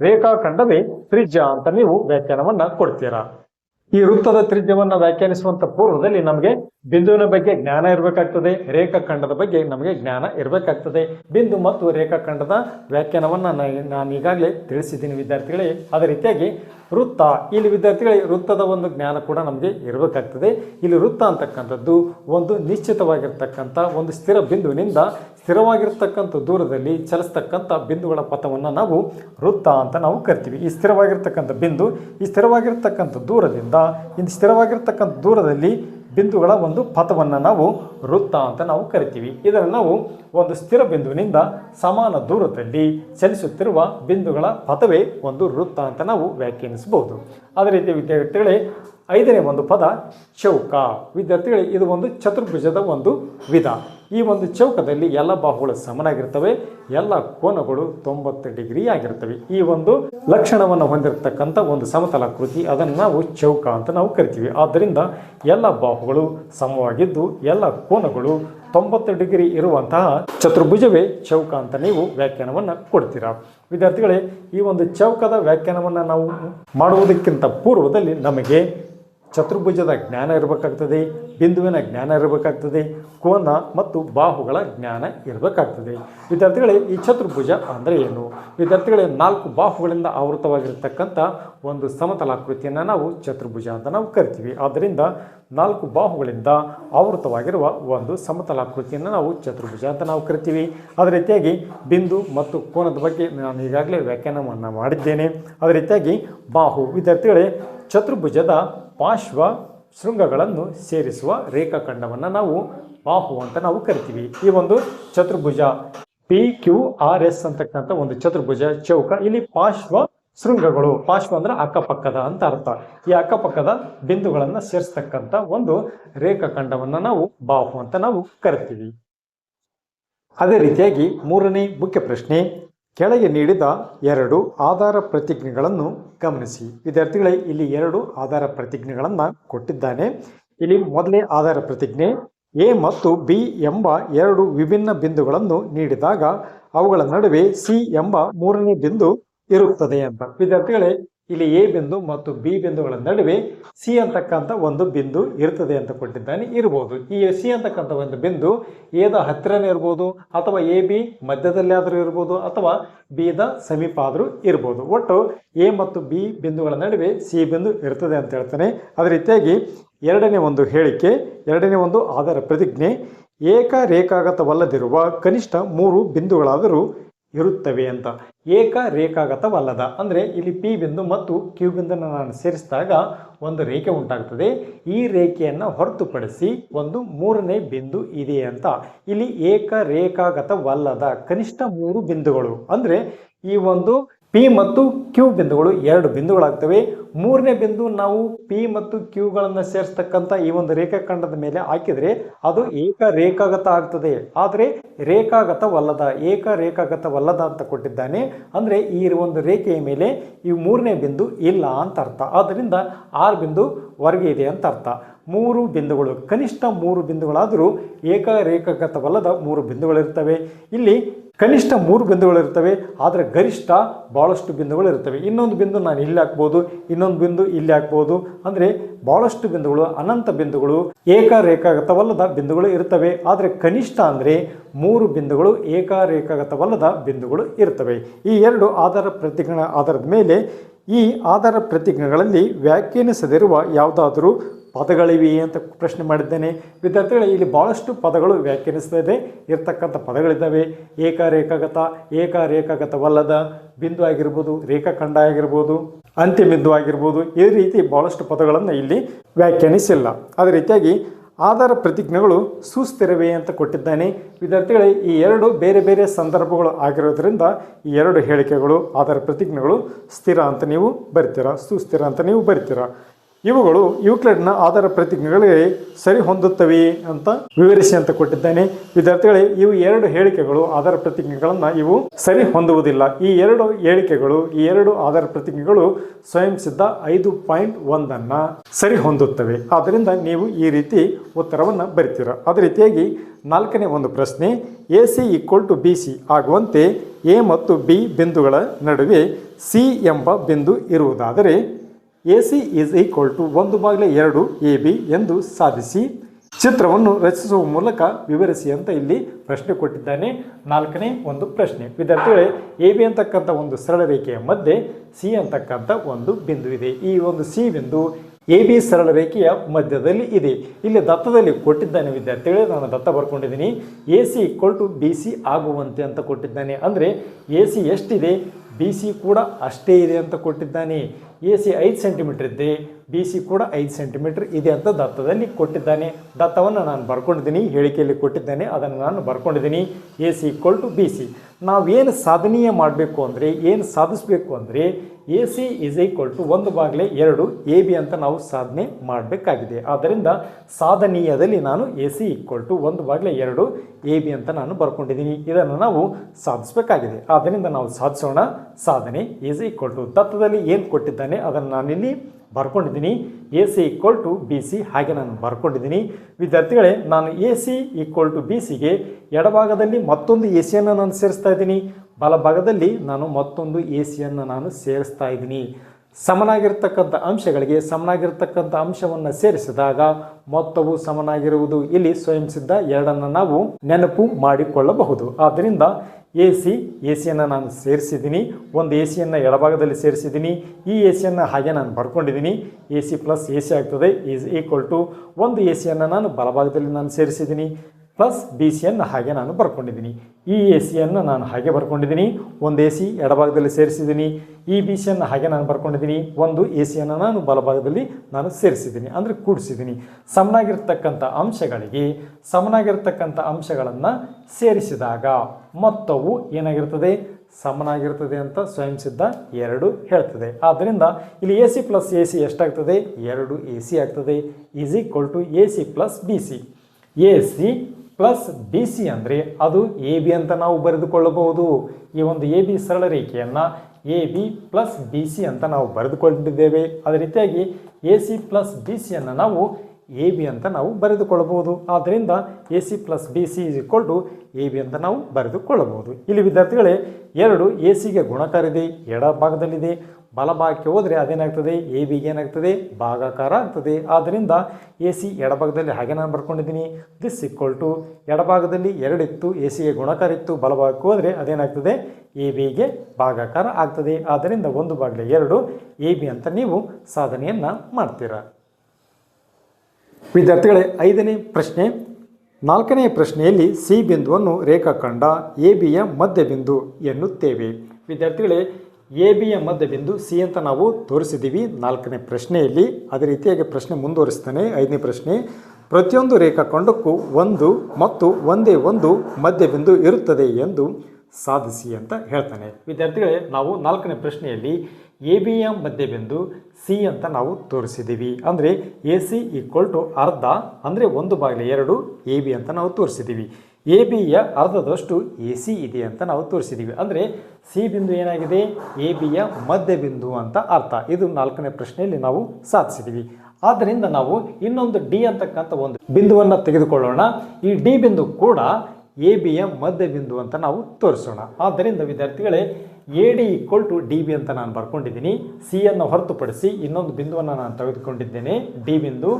ರೇಖಾಖಂಡವೇ ತ್ರಿಜ್ಯ ಅಂತ ನೀವು ವ್ಯಾಖ್ಯಾನವನ್ನು ಕೊಡ್ತೀರಾ. ಈ ವೃತ್ತದ ತ್ರಿಜ್ಯವನ್ನು ವ್ಯಾಖ್ಯಾನಿಸುವಂತ ಪೂರ್ವದಲ್ಲಿ ನಮಗೆ ಬಿಂದುವಿನ ಬಗ್ಗೆ ಜ್ಞಾನ ಇರಬೇಕಾಗ್ತದೆ, ರೇಖಾಖಂಡದ ಬಗ್ಗೆ ನಮಗೆ ಜ್ಞಾನ ಇರಬೇಕಾಗ್ತದೆ. ಬಿಂದು ಮತ್ತು ರೇಖಾಖಂಡದ ವ್ಯಾಖ್ಯಾನವನ್ನು ನಾನು ಈಗಾಗಲೇ ತಿಳಿಸಿದ್ದೀನಿ ವಿದ್ಯಾರ್ಥಿಗಳೇ. ಅದೇ ರೀತಿಯಾಗಿ ವೃತ್ತ. ಇಲ್ಲಿ ವಿದ್ಯಾರ್ಥಿಗಳಿಗೆ ವೃತ್ತದ ಒಂದು ಜ್ಞಾನ ಕೂಡ ನಮಗೆ ಇರಬೇಕಾಗ್ತದೆ. ಇಲ್ಲಿ ವೃತ್ತ ಅಂತಕ್ಕಂಥದ್ದು ಒಂದು ನಿಶ್ಚಿತವಾಗಿರ್ತಕ್ಕಂಥ ಒಂದು ಸ್ಥಿರ ಬಿಂದುವಿನಿಂದ ಸ್ಥಿರವಾಗಿರ್ತಕ್ಕಂಥ ದೂರದಲ್ಲಿ ಚಲಿಸ್ತಕ್ಕಂಥ ಬಿಂದುಗಳ ಪಥವನ್ನು ನಾವು ವೃತ್ತ ಅಂತ ನಾವು ಕರಿತೀವಿ. ಈ ಸ್ಥಿರವಾಗಿರ್ತಕ್ಕಂಥ ಬಿಂದು, ಈ ಸ್ಥಿರವಾಗಿರ್ತಕ್ಕಂಥ ದೂರದಿಂದ, ಈ ಸ್ಥಿರವಾಗಿರ್ತಕ್ಕಂಥ ದೂರದಲ್ಲಿ ಬಿಂದುಗಳ ಒಂದು ಪಥವನ್ನು ನಾವು ವೃತ್ತ ಅಂತ ನಾವು ಕರಿತೀವಿ. ಇದನ್ನು ನಾವು ಒಂದು ಸ್ಥಿರ ಬಿಂದುವಿನಿಂದ ಸಮಾನ ದೂರದಲ್ಲಿ ಚಲಿಸುತ್ತಿರುವ ಬಿಂದುಗಳ ಪಥವೇ ಒಂದು ವೃತ್ತ ಅಂತ ನಾವು ವ್ಯಾಖ್ಯಾನಿಸಬಹುದು. ಅದೇ ರೀತಿ ವಿದ್ಯಾರ್ಥಿಗಳೇ, ಐದನೇ ಒಂದು ಪದ ಚೌಕ. ವಿದ್ಯಾರ್ಥಿಗಳೇ, ಇದು ಒಂದು ಚತುರ್ಭುಜದ ಒಂದು ವಿಧ. ಈ ಒಂದು ಚೌಕದಲ್ಲಿ ಎಲ್ಲ ಬಾಹುಗಳು ಸಮನಾಗಿರ್ತವೆ, ಎಲ್ಲ ಕೋನಗಳು ತೊಂಬತ್ತು ಡಿಗ್ರಿ ಆಗಿರ್ತವೆ. ಈ ಒಂದು ಲಕ್ಷಣವನ್ನು ಹೊಂದಿರತಕ್ಕಂಥ ಒಂದು ಸಮತಲಾಕೃತಿ ಅದನ್ನು ನಾವು ಚೌಕ ಅಂತ ನಾವು ಕರಿತೀವಿ. ಆದ್ದರಿಂದ ಎಲ್ಲ ಬಾಹುಗಳು ಸಮವಾಗಿದ್ದು, ಎಲ್ಲ ಕೋನಗಳು ತೊಂಬತ್ತು ಡಿಗ್ರಿ ಇರುವಂತಹ ಚತುರ್ಭುಜವೇ ಚೌಕ ಅಂತ ನೀವು ವ್ಯಾಖ್ಯಾನವನ್ನು ಕೊಡ್ತೀರಾ. ವಿದ್ಯಾರ್ಥಿಗಳೇ, ಈ ಒಂದು ಚೌಕದ ವ್ಯಾಖ್ಯಾನವನ್ನು ನಾವು ಮಾಡುವುದಕ್ಕಿಂತ ಪೂರ್ವದಲ್ಲಿ ನಮಗೆ ಚತುರ್ಭುಜದ ಜ್ಞಾನ ಇರಬೇಕಾಗ್ತದೆ, ಬಿಂದುವಿನ ಜ್ಞಾನ ಇರಬೇಕಾಗ್ತದೆ, ಕೋನ ಮತ್ತು ಬಾಹುಗಳ ಜ್ಞಾನ ಇರಬೇಕಾಗ್ತದೆ. ವಿದ್ಯಾರ್ಥಿಗಳೇ, ಈ ಚತುರ್ಭುಜ ಅಂದರೆ ಏನು? ವಿದ್ಯಾರ್ಥಿಗಳೇ, ನಾಲ್ಕು ಬಾಹುಗಳಿಂದ ಆವೃತವಾಗಿರ್ತಕ್ಕಂಥ ಒಂದು ಸಮತಲಾಕೃತಿಯನ್ನು ನಾವು ಚತುರ್ಭುಜ ಅಂತ ನಾವು ಕರಿತೀವಿ. ಆದ್ದರಿಂದ ನಾಲ್ಕು ಬಾಹುಗಳಿಂದ ಆವೃತವಾಗಿರುವ ಒಂದು ಸಮತಲಾಕೃತಿಯನ್ನು ನಾವು ಚತುರ್ಭುಜ ಅಂತ ನಾವು ಕರಿತೀವಿ. ಅದೇ ರೀತಿಯಾಗಿ ಬಿಂದು ಮತ್ತು ಕೋನದ ಬಗ್ಗೆ ನಾನು ಈಗಾಗಲೇ ವ್ಯಾಖ್ಯಾನವನ್ನು ಮಾಡಿದ್ದೇನೆ. ಅದೇ ರೀತಿಯಾಗಿ ಬಾಹು. ವಿದ್ಯಾರ್ಥಿಗಳೇ, ಚತುರ್ಭುಜದ ಪಾರ್ಶ್ವ ಶೃಂಗಗಳನ್ನು ಸೇರಿಸುವ ರೇಖಾಖಂಡವನ್ನು ನಾವು ಬಾಹು ಅಂತ ನಾವು ಕರಿತೀವಿ. ಈ ಒಂದು ಚತುರ್ಭುಜ ಪಿ ಕ್ಯೂ ಆರ್ ಎಸ್ ಅಂತಕ್ಕಂಥ ಒಂದು ಚತುರ್ಭುಜ ಚೌಕ, ಇಲ್ಲಿ ಪಾರ್ಶ್ವ ಶೃಂಗಗಳು, ಪಾರ್ಶ್ವ ಅಂದ್ರೆ ಅಕ್ಕಪಕ್ಕದ ಅಂತ ಅರ್ಥ. ಈ ಅಕ್ಕಪಕ್ಕದ ಬಿಂದುಗಳನ್ನು ಸೇರಿಸ್ತಕ್ಕಂಥ ಒಂದು ರೇಖಾಖಂಡವನ್ನು ನಾವು ಬಾಹು ಅಂತ ನಾವು ಕರಿತೀವಿ. ಅದೇ ರೀತಿಯಾಗಿ ಮೂರನೇ ಮುಖ್ಯ ಪ್ರಶ್ನೆ ಕೆಳಗೆ ನೀಡಿದ ಎರಡು ಆಧಾರ ಪ್ರತಿಜ್ಞೆಗಳನ್ನು ಗಮನಿಸಿ. ವಿದ್ಯಾರ್ಥಿಗಳೇ, ಇಲ್ಲಿ ಎರಡು ಆಧಾರ ಪ್ರತಿಜ್ಞೆಗಳನ್ನು ಕೊಟ್ಟಿದ್ದಾನೆ. ಇಲ್ಲಿ ಮೊದಲೇ ಆಧಾರ ಪ್ರತಿಜ್ಞೆ, ಎ ಮತ್ತು ಬಿ ಎಂಬ ಎರಡು ವಿಭಿನ್ನ ಬಿಂದುಗಳನ್ನು ನೀಡಿದಾಗ ಅವುಗಳ ನಡುವೆ ಸಿ ಎಂಬ ಮೂರನೇ ಬಿಂದು ಇರುತ್ತದೆ ಅಂತ. ವಿದ್ಯಾರ್ಥಿಗಳೇ ಇಲ್ಲಿ ಎ ಬಿಂದು ಮತ್ತು ಬಿ ಬಿಂದುಗಳ ನಡುವೆ ಸಿ ಅಂತಕ್ಕಂಥ ಒಂದು ಬಿಂದು ಇರ್ತದೆ ಅಂತ ಕೊಟ್ಟಿದ್ದಾನೆ ಇರ್ಬೋದು. ಈ ಸಿ ಅಂತಕ್ಕಂಥ ಒಂದು ಬಿಂದು ಎದ ಹತ್ತಿರನೇ ಇರ್ಬೋದು, ಅಥವಾ ಎ ಬಿ ಮಧ್ಯದಲ್ಲಿ ಆದರೂ ಇರ್ಬೋದು, ಅಥವಾ ಬಿದ ಸಮೀಪ ಆದರೂ ಇರ್ಬೋದು. ಒಟ್ಟು ಎ ಮತ್ತು ಬಿ ಬಿಂದುಗಳ ನಡುವೆ ಸಿ ಬಿಂದು ಇರ್ತದೆ ಅಂತ ಹೇಳ್ತಾನೆ. ಅದೇ ರೀತಿಯಾಗಿ ಎರಡನೇ ಒಂದು ಹೇಳಿಕೆ, ಎರಡನೇ ಒಂದು ಆಧಾರ ಪ್ರತಿಜ್ಞೆ ಏಕ ರೇಖಾಗತವಲ್ಲದಿರುವ ಕನಿಷ್ಠ ಮೂರು ಬಿಂದುಗಳಾದರೂ ಇರುತ್ತವೆ ಅಂತ. ಏಕ ರೇಖಾಗತವಲ್ಲದ ಅಂದರೆ ಇಲ್ಲಿ ಪಿ ಬಿಂದು ಮತ್ತು ಕ್ಯೂ ಬಿಂದನ್ನು ನಾನು ಸೇರಿಸಿದಾಗ ಒಂದು ರೇಖೆ ಉಂಟಾಗ್ತದೆ. ಈ ರೇಖೆಯನ್ನು ಹೊರತುಪಡಿಸಿ ಒಂದು ಮೂರನೇ ಬಿಂದು ಇದೆ ಅಂತ. ಇಲ್ಲಿ ಏಕ ರೇಖಾಗತವಲ್ಲದ ಕನಿಷ್ಠ ಮೂರು ಬಿಂದುಗಳು, ಅಂದರೆ ಈ ಒಂದು ಪಿ ಮತ್ತು ಕ್ಯೂ ಬಿಂದುಗಳು ಎರಡು ಬಿಂದುಗಳಾಗ್ತವೆ. ಮೂರನೇ ಬಿಂದು ನಾವು ಪಿ ಮತ್ತು ಕ್ಯೂಗಳನ್ನು ಸೇರಿಸ್ತಕ್ಕಂಥ ಈ ಒಂದು ರೇಖಾಖಂಡದ ಮೇಲೆ ಹಾಕಿದರೆ ಅದು ಏಕ ರೇಖಾಗತ ಆಗ್ತದೆ. ಆದರೆ ರೇಖಾಗತವಲ್ಲದ ಏಕ ರೇಖಾಗತವಲ್ಲದ ಅಂತ ಕೊಟ್ಟಿದ್ದಾನೆ. ಅಂದರೆ ಈ ಒಂದು ರೇಖೆಯ ಮೇಲೆ ಈ ಮೂರನೇ ಬಿಂದು ಇಲ್ಲ ಅಂತ ಅರ್ಥ. ಆದ್ದರಿಂದ ಆರು ಬಿಂದು ಹೊರಗೆ ಇದೆ ಅಂತ ಅರ್ಥ. ಮೂರು ಬಿಂದುಗಳು, ಕನಿಷ್ಠ ಮೂರು ಬಿಂದುಗಳಾದರೂ ಏಕ ರೇಖಾಗತವಲ್ಲದ ಮೂರು ಬಿಂದುಗಳಿರ್ತವೆ ಇಲ್ಲಿ ಕನಿಷ್ಠ ಮೂರು ಬಿಂದುಗಳಿರ್ತವೆ ಆದರೆ ಗರಿಷ್ಠ ಭಾಳಷ್ಟು ಬಿಂದುಗಳಿರ್ತವೆ ಇನ್ನೊಂದು ಬಿಂದು ನಾನು ಇಲ್ಲಿ ಹಾಕ್ಬೋದು, ಇನ್ನೊಂದು ಬಿಂದು ಇಲ್ಲಿ ಹಾಕ್ಬೋದು. ಅಂದರೆ ಭಾಳಷ್ಟು ಬಿಂದುಗಳು, ಅನಂತ ಬಿಂದುಗಳು, ಏಕರೇಖಾಗತವಲ್ಲದ ಬಿಂದುಗಳು ಇರ್ತವೆ ಆದರೆ ಕನಿಷ್ಠ ಅಂದರೆ ಮೂರು ಬಿಂದುಗಳು, ಏಕರೇಖಾಗತವಲ್ಲದ ಬಿಂದುಗಳು ಇರ್ತವೆ ಈ ಎರಡು ಆಧಾರ ಪ್ರತಿಜ್ಞೆ ಆಧಾರದ ಮೇಲೆ ಈ ಆಧಾರ ಪ್ರತಿಜ್ಞೆಗಳಲ್ಲಿ ವ್ಯಾಖ್ಯಾನಿಸದಿರುವ ಯಾವುದಾದರೂ ಪದಗಳಿವೆಯೇ ಅಂತ ಪ್ರಶ್ನೆ ಮಾಡಿದ್ದೇನೆ. ವಿದ್ಯಾರ್ಥಿಗಳು, ಇಲ್ಲಿ ಭಾಳಷ್ಟು ಪದಗಳು ವ್ಯಾಖ್ಯಾನಿಸ್ತದೆ ಇರ್ತಕ್ಕಂಥ ಪದಗಳಿದ್ದಾವೆ. ಏಕರೇಖಾಗತ, ಏಕರೇಖಾಗತವಲ್ಲದ, ಬಿಂದು ಆಗಿರ್ಬೋದು, ರೇಖಾಖಂಡ ಆಗಿರ್ಬೋದು ಅಂತ್ಯ ಬಿಂದು ಆಗಿರ್ಬೋದು, ಈ ರೀತಿ ಭಾಳಷ್ಟು ಪದಗಳನ್ನು ಇಲ್ಲಿ ವ್ಯಾಖ್ಯಾನಿಸಿಲ್ಲ. ಅದೇ ರೀತಿಯಾಗಿ ಆಧಾರ ಪ್ರತಿಜ್ಞೆಗಳು ಸುಸ್ಥಿರವೇ ಅಂತ ಕೊಟ್ಟಿದ್ದಾನೆ. ವಿದ್ಯಾರ್ಥಿಗಳೇ, ಈ ಎರಡು ಬೇರೆ ಬೇರೆ ಸಂದರ್ಭಗಳು ಆಗಿರೋದ್ರಿಂದ ಈ ಎರಡು ಹೇಳಿಕೆಗಳು, ಆಧಾರ ಪ್ರತಿಜ್ಞೆಗಳು ಸ್ಥಿರ ಅಂತ ನೀವು ಬರಿತೀರಾ? ಸುಸ್ಥಿರ ಅಂತ ನೀವು ಬರಿತೀರಾ? ಇವುಗಳು ಯೂಕ್ಲಿಡ್ನ ಆಧಾರ ಪ್ರತಿಜ್ಞೆಗಳಿಗೆ ಸರಿ ಹೊಂದುತ್ತವೆ ಅಂತ ವಿವರಿಸಿ ಅಂತ ಕೊಟ್ಟಿದ್ದಾನೆ. ವಿದ್ಯಾರ್ಥಿಗಳೇ, ಇವು ಎರಡು ಹೇಳಿಕೆಗಳು ಆಧಾರ ಪ್ರತಿಜ್ಞೆಗಳನ್ನು ಇವು ಸರಿ ಹೊಂದುವುದಿಲ್ಲ ಈ ಎರಡು ಹೇಳಿಕೆಗಳು, ಈ ಎರಡು ಆಧಾರ ಪ್ರತಿಜ್ಞೆಗಳು ಸ್ವಯಂ ಸಿದ್ಧ ಐದು ಪಾಯಿಂಟ್ ಒಂದನ್ನು ಸರಿ ಹೊಂದುತ್ತವೆ ಆದ್ದರಿಂದ ನೀವು ಈ ರೀತಿ ಉತ್ತರವನ್ನು ಬರಿತೀರ. ಅದೇ ರೀತಿಯಾಗಿ ನಾಲ್ಕನೇ ಒಂದು ಪ್ರಶ್ನೆ, A C equal to B C ಆಗುವಂತೆ ಎ ಮತ್ತು ಬಿ ಬಿಂದುಗಳ ನಡುವೆ ಸಿ ಎಂಬ ಬಿಂದು ಇರುವುದಾದರೆ A C is equal to ಒಂದು ಬಾಗಿಲೆ ಎರಡು ಎ ಬಿ ಎಂದು ಸಾಧಿಸಿ ಚಿತ್ರವನ್ನು ರಚಿಸುವ ಮೂಲಕ ವಿವರಿಸಿ ಅಂತ ಇಲ್ಲಿ ಪ್ರಶ್ನೆ ಕೊಟ್ಟಿದ್ದಾನೆ. ನಾಲ್ಕನೇ ಒಂದು ಪ್ರಶ್ನೆ. ವಿದ್ಯಾರ್ಥಿಗಳೇ, ಎ ಬಿ ಅಂತಕ್ಕಂಥ ಒಂದು ಸರಳ ರೇಖೆಯ ಮಧ್ಯೆ ಸಿ ಅಂತಕ್ಕಂಥ ಒಂದು ಬಿಂದು ಇದೆ. ಈ ಒಂದು ಸಿ ಬಿಂದು ಎ ಬಿ ಸರಳ ರೇಖೆಯ ಮಧ್ಯದಲ್ಲಿ ಇದೆ. ಇಲ್ಲಿ ದತ್ತದಲ್ಲಿ ಕೊಟ್ಟಿದ್ದಾನೆ ವಿದ್ಯಾರ್ಥಿಗಳೇ, ನಾನು ದತ್ತ ಬರ್ಕೊಂಡಿದ್ದೀನಿ. A C equal to B C ಆಗುವಂತೆ ಅಂತ ಕೊಟ್ಟಿದ್ದಾನೆ. ಅಂದರೆ ಎ ಸಿ ಎಷ್ಟಿದೆ? ಬಿ ಸಿ ಕೂಡ ಅಷ್ಟೇ ಇದೆ ಅಂತ ಕೊಟ್ಟಿದ್ದಾನೆ. ಎ ಸಿ ಐದು ಸೆಂಟಿಮೀಟರ್ ಇದ್ದೆ ಬಿ ಸಿ ಕೂಡ ಐದು ಸೆಂಟಿಮೀಟರ್ ಇದೆ ಅಂತ ದತ್ತದಲ್ಲಿ ಕೊಟ್ಟಿದ್ದಾನೆ. ದತ್ತವನ್ನು ನಾನು ಬರ್ಕೊಂಡಿದ್ದೀನಿ. ಹೇಳಿಕೆಯಲ್ಲಿ ಕೊಟ್ಟಿದ್ದಾನೆ. ಅದನ್ನು ನಾನು ಬರ್ಕೊಂಡಿದ್ದೀನಿ. A C equal to B C ನಾವೇನು ಸಾಧನೀಯ ಮಾಡಬೇಕು ಅಂದರೆ, ಏನು ಸಾಧಿಸಬೇಕು ಅಂದರೆ A C is equal to ಒಂದು ಬಾಗಿಲೆ ಎರಡು ಎ ಬಿ ಅಂತ ನಾವು ಸಾಧನೆ ಮಾಡಬೇಕಾಗಿದೆ. ಆದ್ದರಿಂದ ಸಾಧನೀಯದಲ್ಲಿ ನಾನು ಎ ಸಿ ಈಕ್ವಲ್ ಟು ಒಂದು ಬಾಗಿಲೆ ಎರಡು ಎ ಬಿ ಅಂತ ನಾನು ಬರ್ಕೊಂಡಿದ್ದೀನಿ. ಇದನ್ನು ನಾವು ಸಾಧಿಸಬೇಕಾಗಿದೆ. ಆದ್ದರಿಂದ ನಾವು ಸಾಧಿಸೋಣ. ಸಾಧನೆ ಈಸ್ ಈಕ್ವಲ್ ಟು ತತ್ವದಲ್ಲಿ ಏನು ಕೊಟ್ಟಿದ್ದಾನೆ, ಅದನ್ನು ನಾನಿಲ್ಲಿ ಬರ್ಕೊಂಡಿದ್ದೀನಿ. A C equal to B C ಹಾಗೆ ನಾನು ಬರ್ಕೊಂಡಿದ್ದೀನಿ. ವಿದ್ಯಾರ್ಥಿಗಳೇ, ನಾನು A C equal to B ಸಿಗೆ ಎಡಭಾಗದಲ್ಲಿ ಮತ್ತೊಂದು ಎ ಸಿಯನ್ನು ನಾನು ಸೇರಿಸ್ತಾ ಇದ್ದೀನಿ. ಬಲಭಾಗದಲ್ಲಿ ನಾನು ಮತ್ತೊಂದು ಎ ಸಿಯನ್ನು ನಾನು ಸೇರಿಸ್ತಾ ಇದ್ದೀನಿ. ಸಮನಾಗಿರ್ತಕ್ಕಂಥ ಅಂಶಗಳಿಗೆ ಸಮನಾಗಿರ್ತಕ್ಕಂಥ ಅಂಶವನ್ನು ಸೇರಿಸಿದಾಗ ಮೊತ್ತವು ಸಮನಾಗಿರುವುದು. ಇಲ್ಲಿ ಸ್ವಯಂ ಸಿದ್ಧ ಎರಡನ್ನು ನಾವು ನೆನಪು ಮಾಡಿಕೊಳ್ಳಬಹುದು. ಆದ್ದರಿಂದ ಎ ಸಿ ಎ ಸಿಯನ್ನು ನಾನು ಸೇರಿಸಿದ್ದೀನಿ. ಒಂದು ಎ ಸಿಯನ್ನು ಎಡಭಾಗದಲ್ಲಿ ಸೇರಿಸಿದ್ದೀನಿ. ಈ ಎ ಸಿಯನ್ನು ಹಾಗೆ ನಾನು ಬರ್ಕೊಂಡಿದ್ದೀನಿ. A C plus A C ಆಗ್ತದೆ. ಈಸ್ ಈಕ್ವಲ್ ಟು ಒಂದು ಎ ಸಿಯನ್ನು ನಾನು ಬಲಭಾಗದಲ್ಲಿ ನಾನು ಸೇರಿಸಿದ್ದೀನಿ. ಪ್ಲಸ್ ಬಿ ಸಿಯನ್ನು ಹಾಗೆ ನಾನು ಬರ್ಕೊಂಡಿದ್ದೀನಿ. ಈ ಎ ಸಿಯನ್ನು ನಾನು ಹಾಗೆ ಬರ್ಕೊಂಡಿದ್ದೀನಿ. ಒಂದು ಎ ಸಿ ಎಡಭಾಗದಲ್ಲಿ ಸೇರಿಸಿದ್ದೀನಿ. ಈ ಬಿ ಸಿಯನ್ನು ಹಾಗೆ ನಾನು ಬರ್ಕೊಂಡಿದ್ದೀನಿ. ಒಂದು ಎ ಸಿಯನ್ನು ನಾನು ಬಲಭಾಗದಲ್ಲಿ ನಾನು ಸೇರಿಸಿದ್ದೀನಿ. ಅಂದರೆ ಕೂಡಿಸಿದ್ದೀನಿ. ಸಮನಾಗಿರ್ತಕ್ಕಂಥ ಅಂಶಗಳಿಗೆ, ಸಮನಾಗಿರ್ತಕ್ಕಂಥ ಅಂಶಗಳನ್ನು ಸೇರಿಸಿದಾಗ ಮೊತ್ತವು ಏನಾಗಿರ್ತದೆ? ಸಮನಾಗಿರ್ತದೆ ಅಂತ ಸ್ವಯಂ ಸಿದ್ಧ ಎರಡು ಹೇಳ್ತದೆ. ಆದ್ದರಿಂದ ಇಲ್ಲಿ A C plus A C ಎಷ್ಟಾಗ್ತದೆ? ಎರಡು ಎ ಸಿ ಆಗ್ತದೆ. Is equal to A C plus B C A C plus B C ಅಂದರೆ ಅದು ಎ ಬಿ ಅಂತ ನಾವು ಬರೆದುಕೊಳ್ಳಬಹುದು. ಈ ಒಂದು ಎ ಬಿ ಸರಳ ರೇಖೆಯನ್ನು A B plus B C ಅಂತ ನಾವು ಬರೆದುಕೊಂಡಿದ್ದೇವೆ. ಅದೇ ರೀತಿಯಾಗಿ ಎ ಸಿ ಪ್ಲಸ್ ಬಿ ಸಿಯನ್ನು ನಾವು ಎ ಬಿ ಅಂತ ನಾವು ಬರೆದುಕೊಳ್ಳಬಹುದು. ಆದ್ದರಿಂದ A C plus B C is equal to A B ಅಂತ ನಾವು ಬರೆದುಕೊಳ್ಳಬಹುದು. ಇಲ್ಲಿ ವಿದ್ಯಾರ್ಥಿಗಳೇ, ಎರಡು ಎ ಸಿಗೆ ಗುಣಕಾರ ಇದೆ ಎಡ ಭಾಗದಲ್ಲಿದೆ. ಬಲಭಾಗಕ್ಕೆ ಹೋದರೆ ಅದೇನಾಗ್ತದೆ? ಎ ಬಿಗೆ ಏನಾಗ್ತದೆ? ಭಾಗಾಕಾರ ಆಗ್ತದೆ. ಆದ್ದರಿಂದ ಎ ಸಿ ಎಡಭಾಗದಲ್ಲಿ ಹಾಗೆ ನಾನು ಬರ್ಕೊಂಡಿದ್ದೀನಿ. ದಿಸ್ ಈಕ್ವಲ್ ಟು ಎಡಭಾಗದಲ್ಲಿ ಎರಡಿತ್ತು ಎ ಸಿಗೆ ಗುಣಕಾರ ಇತ್ತು. ಬಲಭಾಗಕ್ಕೆ ಹೋದರೆ ಅದೇನಾಗ್ತದೆ? ಎ ಬಿಗೆ ಭಾಗಾಕಾರ ಆಗ್ತದೆ. ಆದ್ದರಿಂದ ಒಂದು ಬಾಗಿಲೆ ಎರಡು ಎ ಬಿ ಅಂತ ನೀವು ಸಾಧನೆಯನ್ನು ಮಾಡ್ತೀರಾ. ವಿದ್ಯಾರ್ಥಿಗಳೇ, ಐದನೇ ಪ್ರಶ್ನೆ, ನಾಲ್ಕನೇ ಪ್ರಶ್ನೆಯಲ್ಲಿ ಸಿ ಬಿಂದುವನ್ನು ರೇಖಾಖಂಡ, ಎ ಬಿಯ ಮಧ್ಯಬಿಂದು ಎನ್ನುತ್ತೇವೆ. ವಿದ್ಯಾರ್ಥಿಗಳೇ, ಎ ಬಿಯ ಮಧ್ಯಬಿಂದು ಸಿ ಅಂತ ನಾವು ತೋರಿಸಿದ್ದೀವಿ. ನಾಲ್ಕನೇ ಪ್ರಶ್ನೆಯಲ್ಲಿ ಅದೇ ರೀತಿಯಾಗಿ ಪ್ರಶ್ನೆ ಮುಂದುವರಿಸ್ತಾನೆ. ಐದನೇ ಪ್ರಶ್ನೆ, ಪ್ರತಿಯೊಂದು ರೇಖಾಖಂಡಕ್ಕೂ ಒಂದು ಮತ್ತು ಒಂದೇ ಒಂದು ಮಧ್ಯಬಿಂದು ಇರುತ್ತದೆ ಎಂದು ಸಾಧಿಸಿ ಅಂತ ಹೇಳ್ತಾನೆ. ವಿದ್ಯಾರ್ಥಿಗಳೇ, ನಾವು ನಾಲ್ಕನೇ ಪ್ರಶ್ನೆಯಲ್ಲಿ ಎ ಬಿ ಎಂ ಮಧ್ಯಬಿಂದು ಸಿ ಅಂತ ನಾವು ತೋರಿಸಿದ್ದೀವಿ. ಅಂದರೆ ಎ ಸಿ ಈಕ್ವಲ್ ಟು ಅರ್ಧ, ಅಂದರೆ ಒಂದು ಬಾಗಿಲು ಎರಡು ಎ ಬಿ ಅಂತ ನಾವು ತೋರಿಸಿದ್ದೀವಿ. ಎ ಬಿಯ ಅರ್ಧದಷ್ಟು ಎ ಸಿ ಇದೆ ಅಂತ ನಾವು ತೋರಿಸಿದ್ದೀವಿ. ಅಂದರೆ ಸಿ ಬಿಂದು ಏನಾಗಿದೆ? ಎ ಬಿಯ ಮಧ್ಯ ಬಿಂದು ಅಂತ ಅರ್ಥ. ಇದು ನಾಲ್ಕನೇ ಪ್ರಶ್ನೆಯಲ್ಲಿ ನಾವು ಸಾಧಿಸಿದ್ದೀವಿ. ಆದ್ದರಿಂದ ನಾವು ಇನ್ನೊಂದು ಡಿ ಅಂತಕ್ಕಂಥ ಒಂದು ಬಿಂದುವನ್ನು ತೆಗೆದುಕೊಳ್ಳೋಣ. ಈ ಡಿ ಬಿಂದು ಕೂಡ ಎ ಬಿಯ ಮಧ್ಯ ಬಿಂದು ಅಂತ ನಾವು ತೋರಿಸೋಣ. ಆದ್ದರಿಂದ ವಿದ್ಯಾರ್ಥಿಗಳೇ, A D equal to D B ಅಂತ ನಾನು ಬರ್ಕೊಂಡಿದ್ದೀನಿ. ಸಿ ಅನ್ನು ಹೊರತುಪಡಿಸಿ ಇನ್ನೊಂದು ಬಿಂದುವನ್ನು ನಾನು ತೆಗೆದುಕೊಂಡಿದ್ದೇನೆ. ಡಿ ಬಿಂದು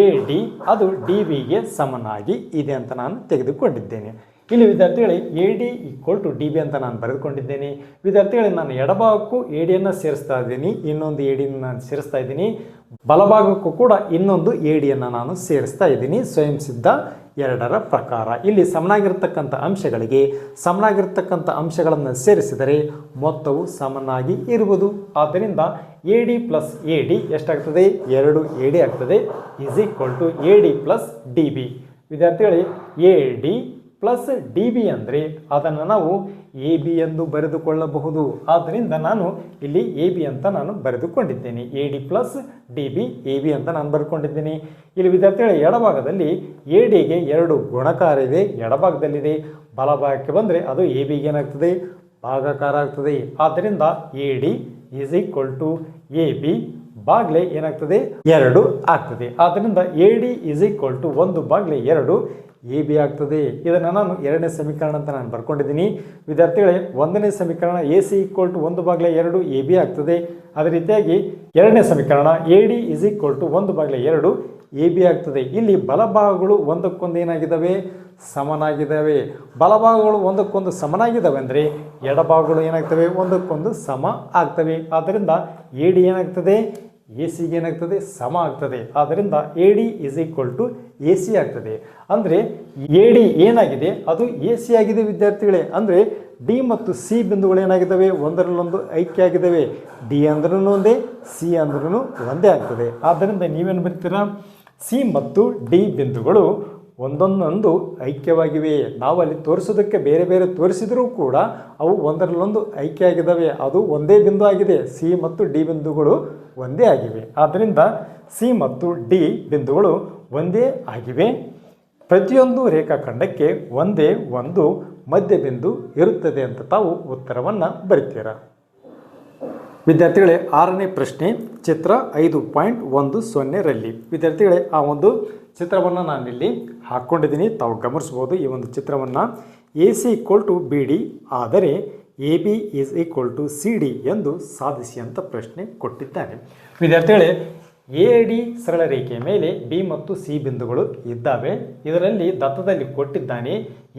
ಎ ಡಿ, ಅದು ಡಿ ಬಿಗೆ ಸಮನಾಗಿ ಇದೆ ಅಂತ ನಾನು ತೆಗೆದುಕೊಂಡಿದ್ದೇನೆ. ಇಲ್ಲಿ ವಿದ್ಯಾರ್ಥಿಗಳೇ A D equal to D B ಅಂತ ನಾನು ಬರೆದುಕೊಂಡಿದ್ದೇನೆ. ವಿದ್ಯಾರ್ಥಿಗಳಿಗೆ ನಾನು ಎಡಭಾಗಕ್ಕೂ ಎ ಡಿಯನ್ನು ಸೇರಿಸ್ತಾ ಇದ್ದೀನಿ. ಇನ್ನೊಂದು ಎ ಡಿಯನ್ನು ನಾನು ಸೇರಿಸ್ತಾ ಇದ್ದೀನಿ. ಬಲಭಾಗಕ್ಕೂ ಕೂಡ ಇನ್ನೊಂದು ಎ ಡಿಯನ್ನು ನಾನು ಸೇರಿಸ್ತಾ ಇದ್ದೀನಿ. ಸ್ವಯಂ ಸಿದ್ಧ ಎರಡರ ಪ್ರಕಾರ. ಇಲ್ಲಿ ಸಮನಾಗಿರ್ತಕ್ಕಂಥ ಅಂಶಗಳಿಗೆ ಸಮನಾಗಿರ್ತಕ್ಕಂಥ ಅಂಶಗಳನ್ನು ಸೇರಿಸಿದರೆ ಮೊತ್ತವು ಸಮನಾಗಿ ಇರುವುದು. ಆದ್ದರಿಂದ A D plus A D ಎಷ್ಟಾಗ್ತದೆ? ಎರಡು ಎ ಡಿ ಆಗ್ತದೆ. Is equal to A D plus D B ವಿದ್ಯಾರ್ಥಿಗಳೇ A D plus D B ಅಂದರೆ ಅದನ್ನು ನಾವು ಎ ಬಿ ಎಂದು ಬರೆದುಕೊಳ್ಳಬಹುದು. ಆದ್ದರಿಂದ ನಾನು ಇಲ್ಲಿ ಎ ಬಿ ಅಂತ ನಾನು ಬರೆದುಕೊಂಡಿದ್ದೇನೆ. A D plus D B, A B ಅಂತ ನಾನು ಬರೆದುಕೊಂಡಿದ್ದೇನೆ. ಇಲ್ಲಿ ವಿದ್ಯಾರ್ಥಿಗಳ, ಎಡಭಾಗದಲ್ಲಿ ಎ ಡಿಗೆ ಎರಡು ಗುಣಕಾರ ಇದೆ ಎಡಭಾಗದಲ್ಲಿದೆ. ಬಲಭಾಗಕ್ಕೆ ಬಂದರೆ ಅದು ಎ ಬಿಗೆ ಏನಾಗ್ತದೆ? ಭಾಗಾಕಾರ ಆಗ್ತದೆ. ಆದ್ದರಿಂದ A D is equal to A B ಬಾಗ್ಲೆ ಏನಾಗ್ತದೆ? ಎರಡು ಆಗ್ತದೆ. ಆದ್ದರಿಂದ A D is equal to ಒಂದು ಬಾಗ್ಲೆ ಎರಡು ಎ, ಬಿ ಆಗ್ತದೆ. ಇದನ್ನು ನಾನು ಎರಡನೇ ಸಮೀಕರಣ ಅಂತ ನಾನು ಬರ್ಕೊಂಡಿದ್ದೀನಿ. ವಿದ್ಯಾರ್ಥಿಗಳೇ, ಒಂದನೇ ಸಮೀಕರಣ ಎ, ಸಿ ಈಕ್ವಲ್ ಟು ಒಂದು ಬಾಗಿಲೆ ಎರಡು, ಎ, ಬಿ ಆಗ್ತದೆ. ಅದೇ ರೀತಿಯಾಗಿ ಎರಡನೇ ಸಮೀಕರಣ A, D is equal to ಒಂದು ಬಾಗಿಲೆ ಎರಡು, ಎ, ಬಿ ಆಗ್ತದೆ. ಇಲ್ಲಿ ಬಲಭಾಗಗಳು ಒಂದಕ್ಕೊಂದು ಏನಾಗಿದ್ದಾವೆ? ಸಮನಾಗಿದ್ದಾವೆ. ಬಲಭಾಗಗಳು ಒಂದಕ್ಕೊಂದು ಸಮನಾಗಿದ್ದಾವೆ ಅಂದರೆ ಎಡಭಾಗಗಳು ಏನಾಗ್ತವೆ? ಒಂದಕ್ಕೊಂದು ಸಮ ಆಗ್ತವೆ. ಆದ್ದರಿಂದ ಎ, ಡಿ ಏನಾಗ್ತದೆ? ಎ ಸಿಗೆ ಏನಾಗ್ತದೆ ಸಮ ಆಗ್ತದೆ. ಆದ್ದರಿಂದ A D is equal to A C ಆಗ್ತದೆ. ಅಂದರೆ ಎ ಡಿ ಏನಾಗಿದೆ? ಅದು ಎ ಸಿ ಆಗಿದೆ ವಿದ್ಯಾರ್ಥಿಗಳೇ. ಅಂದರೆ ಡಿ ಮತ್ತು ಸಿ ಬಿಂದುಗಳು ಏನಾಗಿದ್ದಾವೆ? ಒಂದರಲ್ಲೊಂದು ಐಕ್ಯ ಆಗಿದ್ದಾವೆ. ಡಿ ಅಂದ್ರೂ ಒಂದೇ ಸಿ ಅಂದ್ರೂ ಒಂದೇ ಆಗ್ತದೆ. ಆದ್ದರಿಂದ ನೀವೇನು ಬರ್ತೀರಾ? ಸಿ ಮತ್ತು ಡಿ ಬಿಂದುಗಳು ಒಂದೊಂದೊಂದು ಐಕ್ಯವಾಗಿವೆ. ನಾವು ಅಲ್ಲಿ ತೋರಿಸೋದಕ್ಕೆ ಬೇರೆ ಬೇರೆ ತೋರಿಸಿದರೂ ಕೂಡ ಅವು ಒಂದರಲ್ಲೊಂದು ಐಕ್ಯ ಆಗಿದ್ದಾವೆ ಅದು ಒಂದೇ ಬಿಂದು ಆಗಿದೆ. ಸಿ ಮತ್ತು ಡಿ ಬಿಂದುಗಳು ಒಂದೇ ಆಗಿವೆ. ಆದ್ದರಿಂದ ಸಿ ಮತ್ತು ಡಿ ಬಿಂದುಗಳು ಒಂದೇ ಆಗಿವೆ. ಪ್ರತಿಯೊಂದು ರೇಖಾಖಂಡಕ್ಕೆ ಒಂದೇ ಒಂದು ಮಧ್ಯಬಿಂದು ಇರುತ್ತದೆ ಅಂತ ತಾವು ಉತ್ತರವನ್ನು ಬರಿತೀರಾ? ವಿದ್ಯಾರ್ಥಿಗಳೇ, ಆರನೇ ಪ್ರಶ್ನೆ, ಚಿತ್ರ ಐದು ಪಾಯಿಂಟ್ ಒಂದು ಸೊನ್ನೆರಲ್ಲಿ ವಿದ್ಯಾರ್ಥಿಗಳೇ, ಆ ಒಂದು ಚಿತ್ರವನ್ನು ನಾನಿಲ್ಲಿ ಹಾಕ್ಕೊಂಡಿದ್ದೀನಿ. ತಾವು ಗಮನಿಸ್ಬೋದು ಈ ಒಂದು ಚಿತ್ರವನ್ನು. A C equal to B D. ಆದರೆ A B is equal to C D ಎಂದು ಸಾಧಿಸಿ ಅಂತ ಪ್ರಶ್ನೆ ಕೊಟ್ಟಿದ್ದಾನೆ. ವಿದ್ಯಾರ್ಥಿಗಳೇ, ಎ ಡಿ ಸರಳ ರೇಖೆಯ ಮೇಲೆ ಬಿ ಮತ್ತು ಸಿ ಬಿಂದುಗಳು ಇದ್ದಾವೆ. ಇದರಲ್ಲಿ ದತ್ತದಲ್ಲಿ ಕೊಟ್ಟಿದ್ದಾನೆ.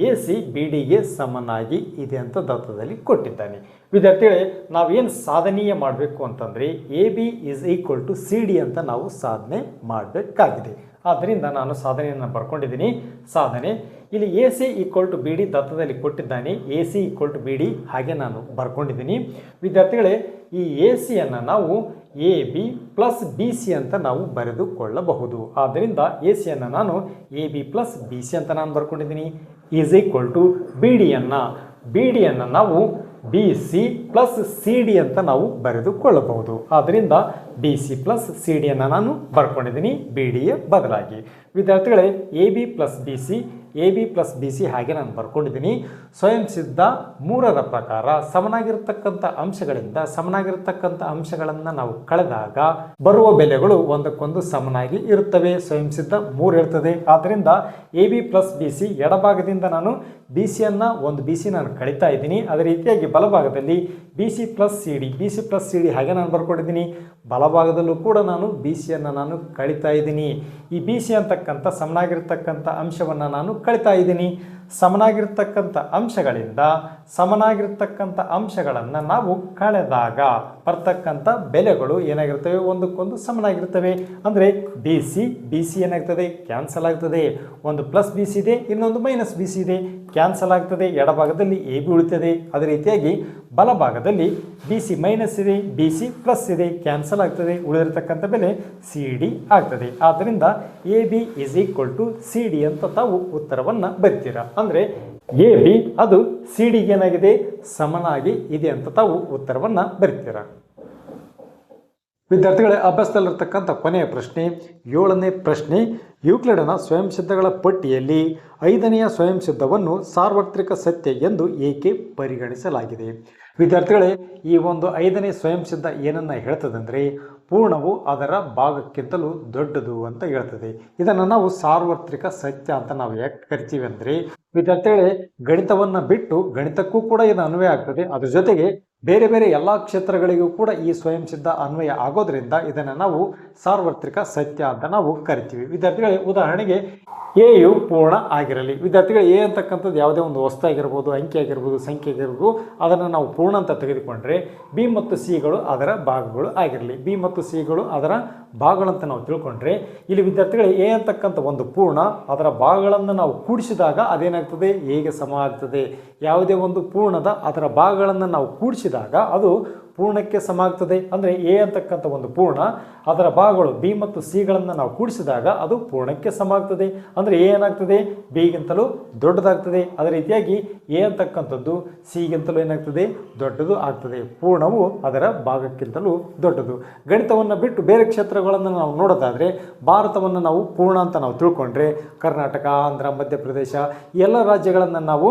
ಎ ಸಿ ಬಿ ಡಿಗೆ ಸಮನಾಗಿ ಇದೆ ಅಂತ ದತ್ತದಲ್ಲಿ ಕೊಟ್ಟಿದ್ದಾನೆ. ವಿದ್ಯಾರ್ಥಿಗಳೇ, ನಾವೇನು ಸಾಧನೀಯ ಮಾಡಬೇಕು ಅಂತಂದರೆ A B is equal to C D ಅಂತ ನಾವು ಸಾಧನೆ ಮಾಡಬೇಕಾಗಿದೆ. ಆದ್ದರಿಂದ ನಾನು ಸಾಧನೆಯನ್ನು ಬರ್ಕೊಂಡಿದ್ದೀನಿ ಸಾಧನೆ, ಇಲ್ಲಿ A C equal to B D ದತ್ತದಲ್ಲಿ ಕೊಟ್ಟಿದ್ದಾನೆ. A C equal to B D ಹಾಗೆ ನಾನು ಬರ್ಕೊಂಡಿದ್ದೀನಿ. ವಿದ್ಯಾರ್ಥಿಗಳೇ, ಈ ಎ ಸಿಯನ್ನು ನಾವು A B plus B C ಅಂತ ನಾವು ಬರೆದುಕೊಳ್ಳಬಹುದು. ಆದ್ದರಿಂದ ಎ ಸಿಯನ್ನು ನಾನು A B plus B C ಅಂತ ನಾನು ಬರ್ಕೊಂಡಿದ್ದೀನಿ. ಈಸ್ ಈಕ್ವಲ್ ಟು ಬಿ ಡಿಯನ್ನು ಬಿ ಡಿಯನ್ನು ನಾವು B C plus C D ಅಂತ ನಾವು ಬರೆದುಕೊಳ್ಳಬಹುದು. ಆದ್ದರಿಂದ ಬಿ ಸಿ ಪ್ಲಸ್ ಸಿ ಡಿಯನ್ನು ನಾನು ಬರ್ಕೊಂಡಿದ್ದೀನಿ ಬಿ ಡಿಯ ಬದಲಾಗಿ. ವಿದ್ಯಾರ್ಥಿಗಳೇ A B plus B C A B plus B C ಹಾಗೆ ನಾನು ಬರ್ಕೊಂಡಿದ್ದೀನಿ. ಸ್ವಯಂ ಸಿದ್ಧ ಮೂರರ ಪ್ರಕಾರ ಸಮನಾಗಿರ್ತಕ್ಕಂಥ ಅಂಶಗಳಿಂದ ಸಮನಾಗಿರ್ತಕ್ಕಂಥ ಅಂಶಗಳನ್ನು ನಾವು ಕಳೆದಾಗ ಬರುವ ಬೆಲೆಗಳು ಒಂದಕ್ಕೊಂದು ಸಮನಾಗಿ ಇರುತ್ತವೆ. ಸ್ವಯಂ ಸಿದ್ಧ ಮೂರು ಇರ್ತದೆ. ಆದ್ದರಿಂದ A B plus B C ಎಡಭಾಗದಿಂದ ನಾನು ಬಿ ಸಿಯನ್ನು ಒಂದು ಬಿ ಸಿ ನಾನು ಕಳೀತಾ ಇದ್ದೀನಿ. ಅದೇ ರೀತಿಯಾಗಿ ಬಲಭಾಗದಲ್ಲಿ B C plus C D B C plus C D ಹಾಗೆ ನಾನು ಬರ್ಕೊಂಡಿದ್ದೀನಿ. ಬಲಭಾಗದಲ್ಲೂ ಕೂಡ ನಾನು ಬಿ ಸಿಯನ್ನು ನಾನು ಕಳಿತಾ ಇದ್ದೀನಿ. ಈ ಬಿ ಸಿ ಅಂತಕ್ಕಂಥ ಸಮನಾಗಿರ್ತಕ್ಕಂಥ ಅಂಶವನ್ನು ನಾನು ಕಳಿತಾ ಇದ್ದೀನಿ. ಸಮನಾಗಿರ್ತಕ್ಕಂಥ ಅಂಶಗಳಿಂದ ಸಮನಾಗಿರ್ತಕ್ಕಂಥ ಅಂಶಗಳನ್ನು ನಾವು ಕಳೆದಾಗ ಬರ್ತಕ್ಕಂಥ ಬೆಲೆಗಳು ಏನಾಗಿರ್ತವೆ? ಒಂದಕ್ಕೊಂದು ಸಮನಾಗಿರ್ತವೆ. ಅಂದರೆ ಬಿ ಸಿ ಬಿ ಸಿ ಏನಾಗ್ತದೆ? ಕ್ಯಾನ್ಸಲ್ ಆಗ್ತದೆ. ಒಂದು ಪ್ಲಸ್ ಬಿ ಸಿ ಇದೆ, ಇನ್ನೊಂದು ಮೈನಸ್ ಬಿ ಸಿ ಇದೆ. ಕ್ಯಾನ್ಸಲ್ ಆಗ್ತದೆ. ಎಡಭಾಗದಲ್ಲಿ ಎ ಬಿ ಉಳಿತದೆ. ಅದೇ ರೀತಿಯಾಗಿ ಬಲಭಾಗದಲ್ಲಿ ಬಿ ಸಿ ಮೈನಸ್ ಇದೆ ಬಿ ಸಿ ಪ್ಲಸ್ ಇದೆ. ಕ್ಯಾನ್ಸಲ್ ಆಗ್ತದೆ. ಉಳಿದಿರತಕ್ಕಂಥ ಬೆಲೆ ಸಿ ಡಿ ಆಗ್ತದೆ. ಆದ್ದರಿಂದ A B is equal to C D ಅಂತ ತಾವು ಉತ್ತರವನ್ನು ಬರಿತೀರಾ ಅಂದರೆ ಎ, ಬಿ, ಅದು ಸಿ ಡಿಗೆ ಏನಾಗಿದೆ? ಸಮನಾಗಿ ಇದೆ ಅಂತ ತಾವು ಉತ್ತರವನ್ನು ಬರಿತೀರಾ. ವಿದ್ಯಾರ್ಥಿಗಳೇ, ಅಭ್ಯಾಸದಲ್ಲಿರ್ತಕ್ಕಂಥ ಕೊನೆಯ ಪ್ರಶ್ನೆ, ಏಳನೇ ಪ್ರಶ್ನೆ. ಯೂಕ್ಲಿಡನ ಸ್ವಯಂ ಸಿದ್ಧಗಳ ಪಟ್ಟಿಯಲ್ಲಿ ಐದನೆಯ ಸ್ವಯಂ ಸಿದ್ಧವನ್ನು ಸಾರ್ವತ್ರಿಕ ಸತ್ಯ ಎಂದು ಏಕೆ ಪರಿಗಣಿಸಲಾಗಿದೆ? ವಿದ್ಯಾರ್ಥಿಗಳೇ, ಈ ಒಂದು ಐದನೇ ಸ್ವಯಂ ಸಿದ್ಧ ಏನನ್ನ ಹೇಳ್ತದಂದ್ರೆ ಪೂರ್ಣವು ಅದರ ಭಾಗಕ್ಕಿಂತಲೂ ದೊಡ್ಡದು ಅಂತ ಹೇಳ್ತದೆ. ಇದನ್ನು ನಾವು ಸಾರ್ವತ್ರಿಕ ಸತ್ಯ ಅಂತ ನಾವು ಯಾಕೆ ಕರಿತೀವಿ ಅಂದರೆ, ವಿದ್ಯಾರ್ಥಿಗಳೇ ಗಣಿತವನ್ನ ಬಿಟ್ಟು ಗಣಿತಕ್ಕೂ ಕೂಡ ಇದು ಅನ್ವಯ ಆಗ್ತದೆ. ಅದ್ರ ಜೊತೆಗೆ ಬೇರೆ ಬೇರೆ ಎಲ್ಲ ಕ್ಷೇತ್ರಗಳಿಗೂ ಕೂಡ ಈ ಸ್ವಯಂ ಸಿದ್ಧ ಅನ್ವಯ ಆಗೋದ್ರಿಂದ ಇದನ್ನು ನಾವು ಸಾರ್ವತ್ರಿಕ ಸತ್ಯ ಅಂತ ನಾವು ಕರಿತೀವಿ. ವಿದ್ಯಾರ್ಥಿಗಳೇ, ಉದಾಹರಣೆಗೆ ಎಯು ಪೂರ್ಣ ಆಗಿರಲಿ. ವಿದ್ಯಾರ್ಥಿಗಳು, ಎ ಅಂತಕ್ಕಂಥದ್ದು ಯಾವುದೇ ಒಂದು ವಸ್ತು ಆಗಿರ್ಬೋದು, ಅಂಕಿ ಆಗಿರ್ಬೋದು, ಸಂಖ್ಯೆ ಆಗಿರ್ಬೋದು, ಅದನ್ನು ನಾವು ಪೂರ್ಣ ಅಂತ ತೆಗೆದುಕೊಂಡ್ರೆ ಬಿ ಮತ್ತು ಸಿಗಳು ಅದರ ಭಾಗಗಳು ಆಗಿರಲಿ. ಬಿ ಮತ್ತು ಸಿಗಳು ಅದರ ಭಾಗಗಳಂತ ನಾವು ತಿಳ್ಕೊಂಡ್ರೆ ಇಲ್ಲಿ ವಿದ್ಯಾರ್ಥಿಗಳು ಎ ಅಂತಕ್ಕಂಥ ಒಂದು ಪೂರ್ಣ, ಅದರ ಭಾಗಗಳನ್ನು ನಾವು ಕೂಡಿಸಿದಾಗ ಅದೇನಾಗ್ತದೆ? ಹೇಗೆ ಸಮ ಆಗ್ತದೆ? ಯಾವುದೇ ಒಂದು ಪೂರ್ಣದ ಅದರ ಭಾಗಗಳನ್ನು ನಾವು ಕೂಡಿಸಿದಾಗ ಅದು ಪೂರ್ಣಕ್ಕೆ ಸಮ ಆಗ್ತದೆ ಅಂದರೆ ಎ ಅಂತಕ್ಕಂಥ ಒಂದು ಪೂರ್ಣ, ಅದರ ಭಾಗಗಳು ಬಿ ಮತ್ತು ಸಿಗಳನ್ನು ನಾವು ಕೂಡಿಸಿದಾಗ ಅದು ಪೂರ್ಣಕ್ಕೆ ಸಮ ಆಗ್ತದೆ ಅಂದರೆ ಎ ಏನಾಗ್ತದೆ? ಬಿಗಿಂತಲೂ ದೊಡ್ಡದಾಗ್ತದೆ. ಅದೇ ರೀತಿಯಾಗಿ ಎ ಅಂತಕ್ಕಂಥದ್ದು ಸಿಗಿಂತಲೂ ಏನಾಗ್ತದೆ? ದೊಡ್ಡದು ಆಗ್ತದೆ. ಪೂರ್ಣವು ಅದರ ಭಾಗಕ್ಕಿಂತಲೂ ದೊಡ್ಡದು. ಗಣಿತವನ್ನು ಬಿಟ್ಟು ಬೇರೆ ಕ್ಷೇತ್ರಗಳನ್ನು ನಾವು ನೋಡೋದಾದರೆ ಭಾರತವನ್ನು ನಾವು ಪೂರ್ಣ ಅಂತ ನಾವು ತಿಳ್ಕೊಂಡ್ರೆ ಕರ್ನಾಟಕ, ಆಂಧ್ರ, ಮಧ್ಯಪ್ರದೇಶ ಎಲ್ಲ ರಾಜ್ಯಗಳನ್ನು ನಾವು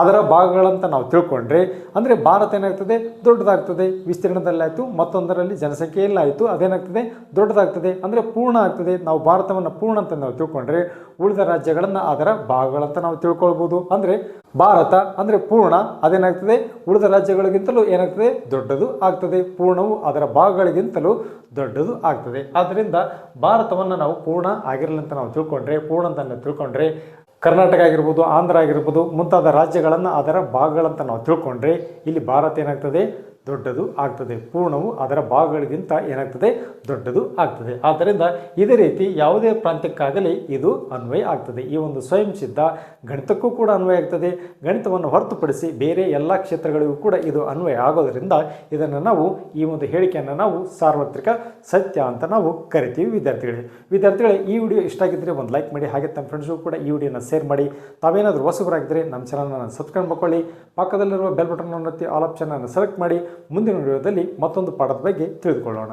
ಅದರ ಭಾಗಗಳಂತ ನಾವು ತಿಳ್ಕೊಂಡ್ರೆ, ಅಂದರೆ ಭಾರತ ಏನಾಗ್ತದೆ? ದೊಡ್ಡದಾಗ್ತದೆ. ವಿಸ್ತೀರ್ಣದಲ್ಲಾಯಿತು, ಮತ್ತೊಂದರಲ್ಲಿ ಜನಸಂಖ್ಯೆಯಲ್ಲಾಯಿತು, ಅದೇನಾಗ್ತದೆ? ದೊಡ್ಡದಾಗ್ತದೆ. ಅಂದರೆ ಪೂರ್ಣ ಆಗ್ತದೆ. ನಾವು ಭಾರತವನ್ನು ಪೂರ್ಣ ಅಂತ ನಾವು ತಿಳ್ಕೊಂಡ್ರೆ, ಉಳಿದ ರಾಜ್ಯಗಳನ್ನು ಅದರ ಭಾಗಗಳಂತ ನಾವು ತಿಳ್ಕೊಳ್ಬೋದು. ಅಂದರೆ ಭಾರತ, ಅಂದರೆ ಪೂರ್ಣ, ಅದೇನಾಗ್ತದೆ? ಉಳಿದ ರಾಜ್ಯಗಳಿಗಿಂತಲೂ ಏನಾಗ್ತದೆ? ದೊಡ್ಡದು ಆಗ್ತದೆ. ಪೂರ್ಣವು ಅದರ ಭಾಗಗಳಿಗಿಂತಲೂ ದೊಡ್ಡದು ಆಗ್ತದೆ. ಆದ್ದರಿಂದ ಭಾರತವನ್ನು ನಾವು ಪೂರ್ಣ ಆಗಿರಲಿ ಅಂತ ನಾವು ತಿಳ್ಕೊಂಡ್ರೆ, ಪೂರ್ಣ ಅಂತ ತಿಳ್ಕೊಂಡ್ರೆ ಕರ್ನಾಟಕ ಆಗಿರ್ಬೋದು ಆಂಧ್ರ ಆಗಿರ್ಬೋದು ಮುಂತಾದ ರಾಜ್ಯಗಳನ್ನು ಅದರ ಭಾಗಗಳಂತ ನಾವು ತಿಳ್ಕೊಂಡ್ರೆ ಇಲ್ಲಿ ಭಾರತ ಏನಾಗ್ತದೆ? ದೊಡ್ಡದು ಆಗ್ತದೆ. ಪೂರ್ಣವು ಅದರ ಭಾಗಗಳಿಗಿಂತ ಏನಾಗ್ತದೆ? ದೊಡ್ಡದು ಆಗ್ತದೆ. ಆದ್ದರಿಂದ ಇದೇ ರೀತಿ ಯಾವುದೇ ಪ್ರಾಂತ್ಯಕ್ಕಾಗಲಿ ಇದು ಅನ್ವಯ ಆಗ್ತದೆ. ಈ ಒಂದು ಸ್ವಯಂ ಸಿದ್ಧ ಗಣಿತಕ್ಕೂ ಕೂಡ ಅನ್ವಯ ಆಗ್ತದೆ. ಗಣಿತವನ್ನು ಹೊರತುಪಡಿಸಿ ಬೇರೆ ಎಲ್ಲ ಕ್ಷೇತ್ರಗಳಿಗೂ ಕೂಡ ಇದು ಅನ್ವಯ ಆಗೋದರಿಂದ ಇದನ್ನು ನಾವು ಈ ಒಂದು ಹೇಳಿಕೆಯನ್ನು ನಾವು ಸಾರ್ವತ್ರಿಕ ಸತ್ಯ ಅಂತ ನಾವು ಕರಿತೀವಿ ವಿದ್ಯಾರ್ಥಿಗಳೇ. ವಿದ್ಯಾರ್ಥಿಗಳೇ, ಈ ವಿಡಿಯೋ ಇಷ್ಟ ಆಗಿದ್ದರೆ ಒಂದು ಲೈಕ್ ಮಾಡಿ, ಹಾಗೆ ತಮ್ಮ ಫ್ರೆಂಡ್ಸ್ಗೂ ಕೂಡ ಈ ವಿಡಿಯೋನ ಶೇರ್ ಮಾಡಿ. ತಾವೇನಾದರೂ ಹೊಸಬರಾಗಿದ್ದರೆ ನಮ್ಮ ಚಾನಲ್ನ ಸಬ್ಸ್ಕ್ರೈಬ್ ಮಾಡ್ಕೊಳ್ಳಿ. ಪಕ್ಕದಲ್ಲಿರುವ ಬೆಲ್ ಬಟನ್ ಒತ್ತಿ ಆಲ್ ಆಪ್ಷನನ್ನು ಸೆಲೆಕ್ಟ್ ಮಾಡಿ. ಮುಂದಿನ ವಿಡಿಯೋದಲ್ಲಿ ಮತ್ತೊಂದು ಪಾಠದ ಬಗ್ಗೆ ತಿಳಿದುಕೊಳ್ಳೋಣ.